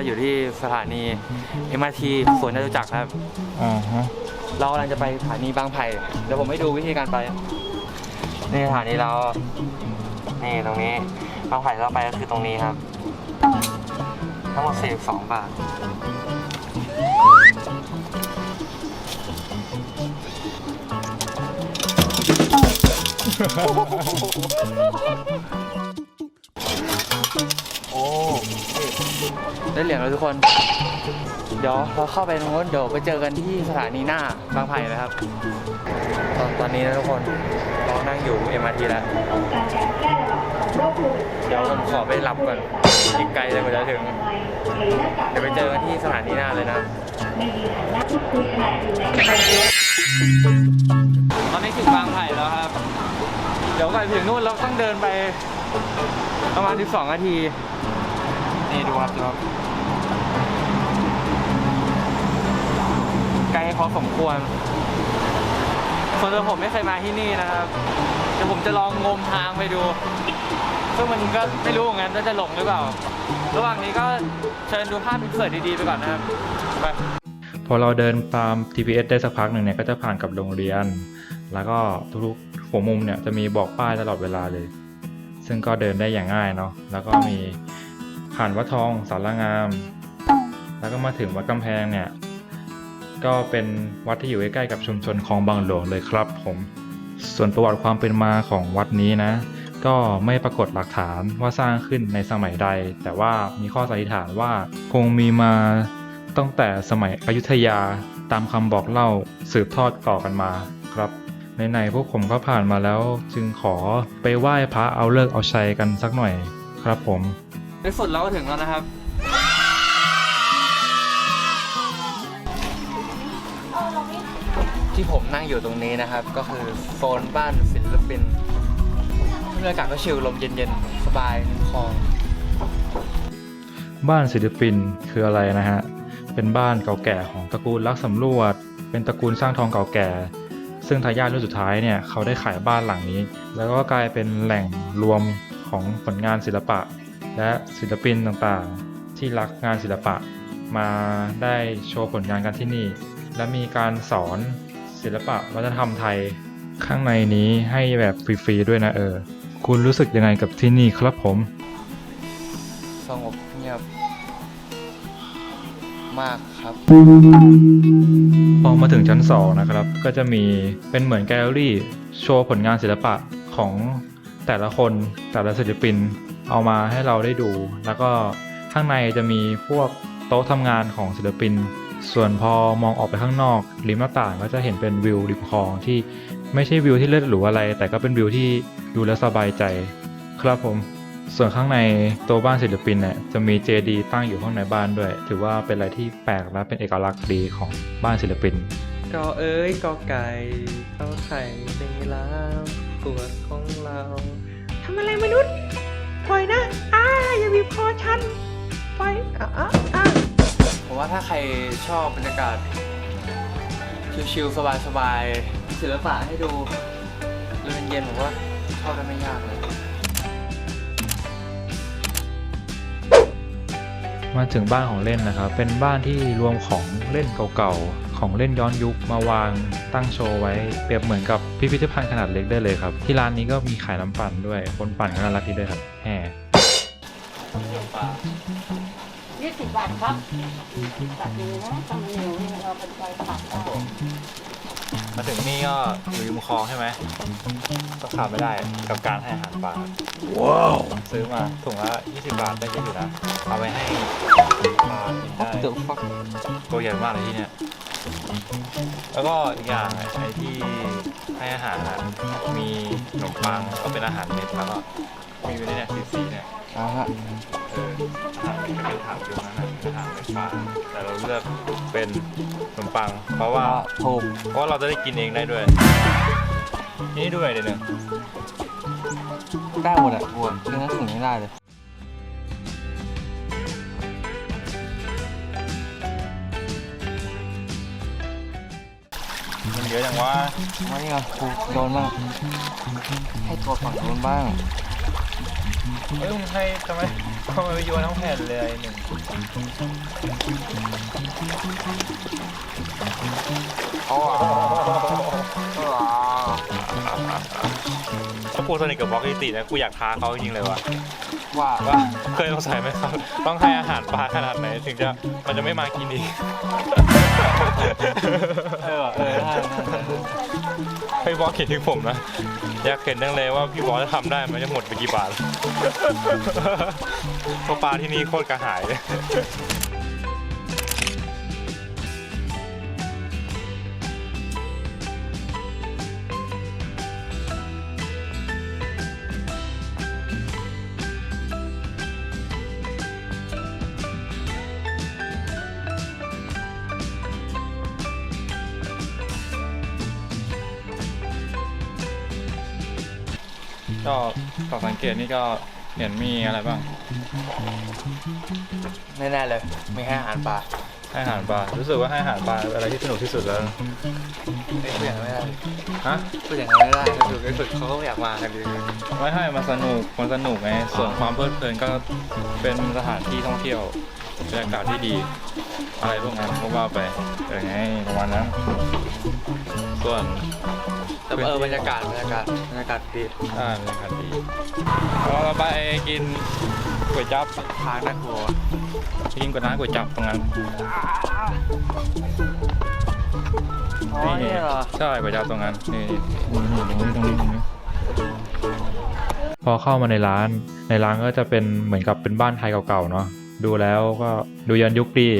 ครับวันนี้เราอยู่ที่สถานี MRT สวนจตุจักรครับ อ่าฮะเรากำลังจะไปสถานีบางไผ่เดี๋ยวผมให้ดูวิธีการไปนี่สถานีเรา นี่ตรงนี้บางไผ่เราไปก็คือตรงนี้ครับ ทั้งหมด42บาทโอ้ ได้เหรียญแล้วทุกคน เดี๋ยวเราเข้าไปตรงนู้นเดี๋ยวไปเจอกันที่สถานีหน้าบางไผ่นะครับ ตอนตอนนี้นะทุกคนเรานั่งอยู่ MRT แล้ว เดี๋ยวผมขอไปรับก่อนอีกไกลเลยกว่าจะถึง เดี๋ยวไปเจอกันที่สถานีหน้าเลยนะ ตอนนี้ถึงบางไผ่แล้วครับ เดี๋ยวก่อนถึงนู่นเราต้องเดินไปประมาณ 12 นาที นี่ดูครับดูครับไกลพอสมควร ส่วนตัวผมไม่เคยมาที่นี่นะครับ เดี๋ยวผมจะลองงมทางไปดู ซึ่งมันก็ไม่รู้เหมือนกันว่าจะหลงหรือเปล่า ระหว่างนี้ก็เชิญดูภาพอินเสิร์ตดีๆไปก่อนนะครับไปพอเราเดินตาม GPS ได้สักพักหนึ่งเนี่ยก็จะผ่านกับโรงเรียน แล้วก็ทุกๆหัวมุมเนี่ยจะมีบอกป้ายตลอดเวลาเลย ซึ่งก็เดินได้อย่างง่ายเนาะแล้วก็มี ผ่านวัดทองสารงาม แล้วก็มาถึงวัดกำแพงเนี่ย ก็เป็นวัดที่อยู่ใกล้ๆกับชุมชนคลองบางหลวงเลยครับ ผม ส่วนประวัติความเป็นมาของวัดนี้นะ ก็ไม่ปรากฏหลักฐานว่าสร้างขึ้นในสมัยใด แต่ว่ามีข้อสันนิษฐานว่าคงมีมาตั้งแต่สมัยอยุธยาตามคำบอกเล่าสืบทอดต่อกันมาครับไหนๆพวกผมก็ผ่านมาแล้ว จึงขอไปไหว้พระเอาเลิกเอาชัยกันสักหน่อยครับผม ในสุดเราก็ถึงแล้วนะครับ ที่ผมนั่งอยู่ตรงนี้นะครับ ก็คือโซนบ้านศิลปินบรรยากาศก็ชิลลมเย็นๆ สบายริมคลอง บ้านศิลปินคืออะไรนะฮะ เป็นบ้านเก่าแก่ของตระกูลลักษณ์สำรวจ เป็นตระกูลสร้างทองเก่าแก่ ซึ่งทายาทรุ่นสุดท้ายเนี่ยเขาได้ขายบ้านหลังนี้ แล้วก็กลายเป็นแหล่งรวมของผลงานศิลปะ และศิลปินต่างๆ ที่รักงานศิลปะ มาได้โชว์ผลงานกันที่นี่ และมีการสอนศิลปะวัฒนธรรมไทยข้างในนี้ให้แบบฟรีๆด้วยนะเออ คุณรู้สึกยังไงกับที่นี่ครับผม สงบเงียบ มากครับ พอมาถึงชั้น 2 นะครับ ก็จะมีเป็นเหมือนแกลเลอรี่ โชว์ผลงานศิลปะของแต่ละคนแต่ละศิลปิน เอามาให้เราได้ดู แล้วก็ข้างในจะมีพวกโต๊ะทำงานของศิลปิน ส่วนพอมองออกไปข้างนอก ริมหน้าต่างก็จะเห็นเป็นวิวริมคลองที่ไม่ใช่วิวที่เลิศหรูอะไร แต่ก็เป็นวิวที่ดูแล้วสบายใจ ครับผม ส่วนข้างในตัวบ้านศิลปินเนี่ยจะมีเจดีตั้งอยู่ข้างในบ้านด้วย ถือว่าเป็นอะไรที่แปลกและเป็นเอกลักษณ์ดีของบ้านศิลปินก็เอ้ยก็ไก่ก็ไข่ในล้าวขวดของเราทำอะไรมนุษย์ ปล่อยนะอ้าอย่าบีบคอฉันปล่อยอะอะอะผมว่าถ้าใครชอบบรรยากาศชิลๆสบายๆศิลปะให้ดูลมเย็นๆผมว่าชอบได้ไม่ยากเลย มาถึงบ้านของเล่นนะครับ เป็นบ้านที่รวมของเล่นเก่าๆ ของเล่นย้อนยุคมาวางตั้งโชว์ไว้ เปรียบเหมือนกับพิพิธภัณฑ์ขนาดเล็กได้เลยครับ ที่ร้านนี้ก็มีขายน้ำปั่นด้วย คนปั่นก็น่ารักดีด้วยครับแห่ยี่สิบบาทครับตัดดูนะทำเหนียวเนี่เราเป็นไปตัดได้ มาถึงนี่ก็อยู่ริมคลองใช่ไหมก็ขาดไม่ได้กับการให้อาหารปลาว้าวซื้อมาถุงละ20 บาทได้เยอะอยู่นะเอาไปให้ปลากินได้เดี๋ยวฟักตัวใหญ่มากเลยที่เนี่ยแล้วก็อีกอย่างไอ้ที่ให้อาหารอะมีขนมปังก็เป็นอาหารเม็ดแล้วก็มีอยู่ในเนี่ยสีๆเนี่ยเอาฮะเอออาหารเม็ดก็เป็นถามอยู่นั่นน่ะเป็นอาหารเม็ดปลาแต่เราเลือกเป็นขนมปัง เพราะว่าถูกเพราะว่าเราจะได้กินเองได้ด้วย นี่ด้วยเดี๋ยวหนึ่งได้หมดอะบัวเรื่องนั้นถึงไม่ได้เลยมันเยอะจังวะมานี่ไงครูโดนบ้างให้ตัวฝั่งโดนบ้าง เอ้ยมึงให้ทำไมทำไมโยนทั้งแผ่นเลยหนึ่งอ๋อ ขาพูดสนิทกับบล็อกอีตินะกูอยากท้าเขาจริงๆเลยว่ะว่าว่าเคยสงสัยไหมครับ ต้องให้อาหารปลาขนาดไหน ถึงจะมันจะไม่มากินอีกเออว่ะเออให้บอสเขียนถึงผมนะ อยากเห็นจังเลยว่าพี่บอสจะทำได้มันจะหมดไปกี่บาทเพราะปลาที่นี่โคตรกระหายเลย ก็ต่อสังเกตนี่ก็เห็นมีอะไรบ้าง แน่ๆเลยมีให้อาหารปลาให้อาหารปลารู้สึกว่าให้อาหารปลาเป็นอะไรที่สนุกที่สุดแล้วไม่พูดอย่างนั้นไม่ได้ฮะ พูดอย่างนั้นไม่ได้ก็คือในสุดเขาก็อยากมากันดีไม่ให้มันสนุกมันสนุกไง ส่วนความเพลิดเพลินก็เป็นสถานที่ท่องเที่ยวบรรยากาศที่ดี อะไรพวกนั้นก็ว่าไปเออไงประมาณนั้น ส่วน แต่เออบรรยากาศบรรยากาศบรรยากาศดีอ่าบรรยากาศดีเราไปกินก๋วยจั๊บทางน่ากลัวไปกินก๋วยน้ำก๋วยจั๊บตรงนั้นอ๋อนี่เหรอใช่ก๋วยจั๊บตรงนั้นนี่ตรงนี้ตรงนี้ตรงนี้พอเข้ามาในร้าน ในร้านก็จะเป็นเหมือนกับเป็นบ้านไทยเก่าๆเนาะดูแล้วก็ดูย้อนยุคดี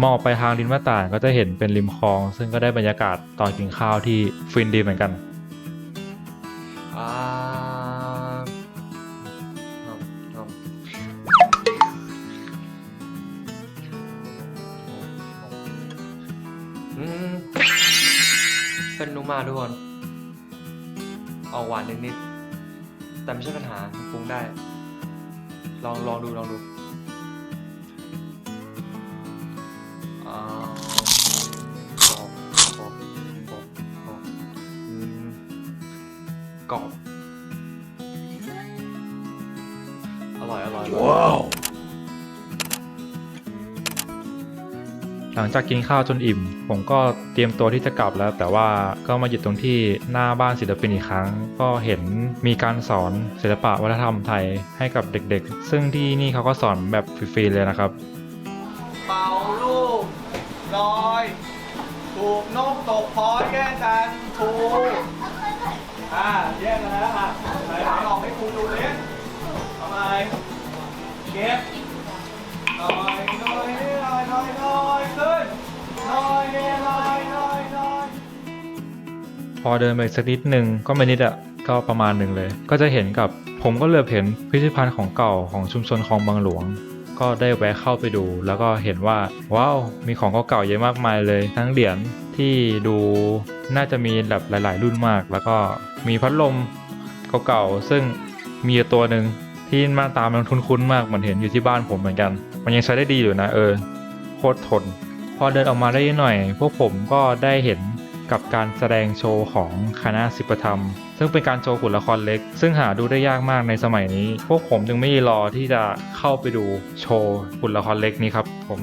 มองออกไปทางริมหน้าต่างก็จะเห็นเป็นริมคลอง ซึ่งก็ได้บรรยากาศตอนกินข้าวที่ฟินดีเหมือนกันอ่าอืมอืมอืมเป็นนูมาทุกคนออกหวานนิดๆแต่ไม่ใช่ปัญหาปรุงได้ ลองลองดูลองดู กรอบอร่อยอร่อยว้าวหลังจากกินข้าวจนอิ่ม ผมก็เตรียมตัวที่จะกลับแล้ว แต่ว่าก็มาหยุดตรงที่หน้าบ้านศิลปินอีกครั้ง ก็เห็นมีการสอนศิลปะวัฒนธรรมไทยให้กับเด็กๆ ซึ่งที่นี่เขาก็สอนแบบฟรีๆเลยนะครับ เป่าลูกลอย ถูกนกตกพอแย่งกันถูก อ่าแยกันแล้วอะไหนลองให้ครูดูดิทำไมเก็บลอยลอยลอยลอยลอยขึ้นลอยลอยลอยลอย พอเดินไปสักนิดหนึ่งก็ไม่นิดอะก็ประมาณหนึ่งเลย ก็จะเห็นกับผมก็เหลือบเห็นพิพิธภัณฑ์ของเก่าของชุมชนคลองบางหลวง ก็ได้แวะเข้าไปดู แล้วก็เห็นว่าว้าวมีของเก่าๆเยอะมากมายเลย ทั้งเหรียญที่ดู น่าจะมีแบบหลาย ๆ รุ่นมาก แล้วก็มีพัดลมเก่าๆซึ่งมีตัวหนึ่งที่หน้าตามันคุ้นๆมากเหมือนเห็นอยู่ที่บ้านผมเหมือนกัน มันยังใช้ได้ดีอยู่นะเออโคตรทน พอเดินออกมาได้หน่อย พวกผมก็ได้เห็นกับการแสดงโชว์ของคณะศิปธรรม ซึ่งเป็นการโชว์หุ่นละครเล็ก ซึ่งหาดูได้ยากมากในสมัยนี้ พวกผมจึงไม่รอที่จะเข้าไปดูโชว์หุ่นละครเล็กนี้ครับผม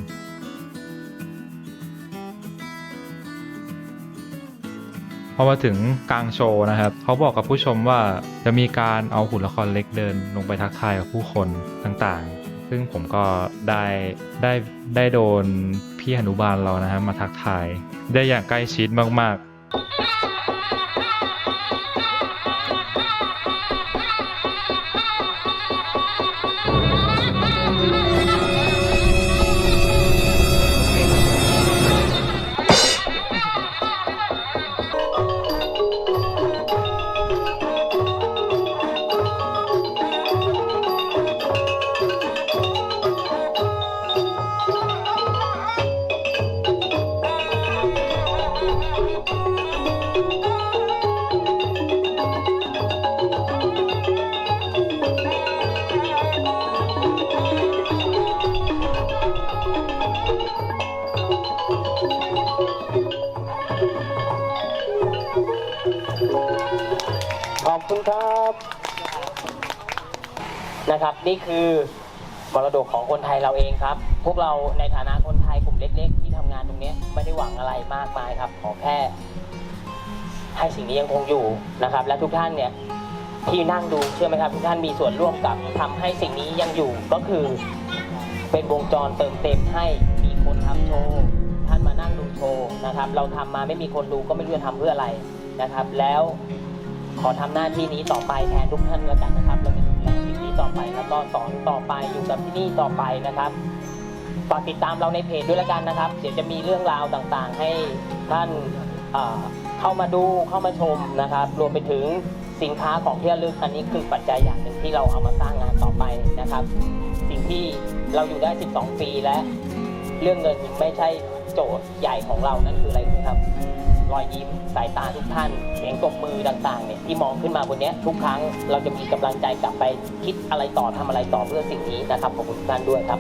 พอมาถึงกลางโชว์นะครับ เขาบอกกับผู้ชมว่าจะมีการเอาหุ่นละครเล็กเดินลงไปทักทายกับผู้คนต่างๆ ซึ่งผมก็ได้ได้ได้โดนพี่อนุบาลเรานะครับมาทักทาย ได้อย่างใกล้ชิดมากๆ ขอบคุณครับ นะครับนี่คือมรดกของคนไทยเราเองครับ พวกเราในฐานะคนไทยกลุ่มเล็ก ๆ ที่ทำงานตรงนี้ไม่ได้หวังอะไรมากมายครับ ขอแค่ ให้สิ่งนี้ยังคงอยู่นะครับ และทุกท่านเนี่ยที่นั่งดูเชื่อไหมครับ ทุกท่านมีส่วนร่วมกับทำให้สิ่งนี้ยังอยู่ก็คือเป็นวงจรเติมเต็มให้มีคนทำโชว์ท่านมานั่งดูโชว์นะครับ เราทำมาไม่มีคนดูก็ไม่รู้จะทำเพื่ออะไรนะครับ แล้ว ขอทำหน้าที่นี้ต่อไปแทนทุกท่านแล้วกันนะครับ เราจะดูแลสิ่งนี้ต่อไปแล้วก็สอนต่อไปอยู่กับที่นี่ต่อไปนะครับฝากติดตามเราในเพจด้วยแล้วกันนะครับ เดี๋ยวจะมีเรื่องราวต่างๆ ให้ท่านเข้ามาดูเข้ามาชมนะครับ รวมไปถึงสินค้าของที่ระลึกอันนี้คือปัจจัยอย่างหนึ่งที่เราเอามาสร้างงานต่อไปนะครับ สิ่งที่เราอยู่ได้ 12 ปีและ เรื่องเงินไม่ใช่โจทย์ใหญ่ของเรานั่นคืออะไรครับ รอยยิ้มสายตาทุกท่าน เสียงตบมือต่างๆเนี่ยที่มองขึ้นมาบนนี้ทุกครั้งเราจะมีกำลังใจกลับไปคิดอะไรต่อทำอะไรต่อเพื่อสิ่งนี้นะครับขอบคุณทุกท่านด้วยครับ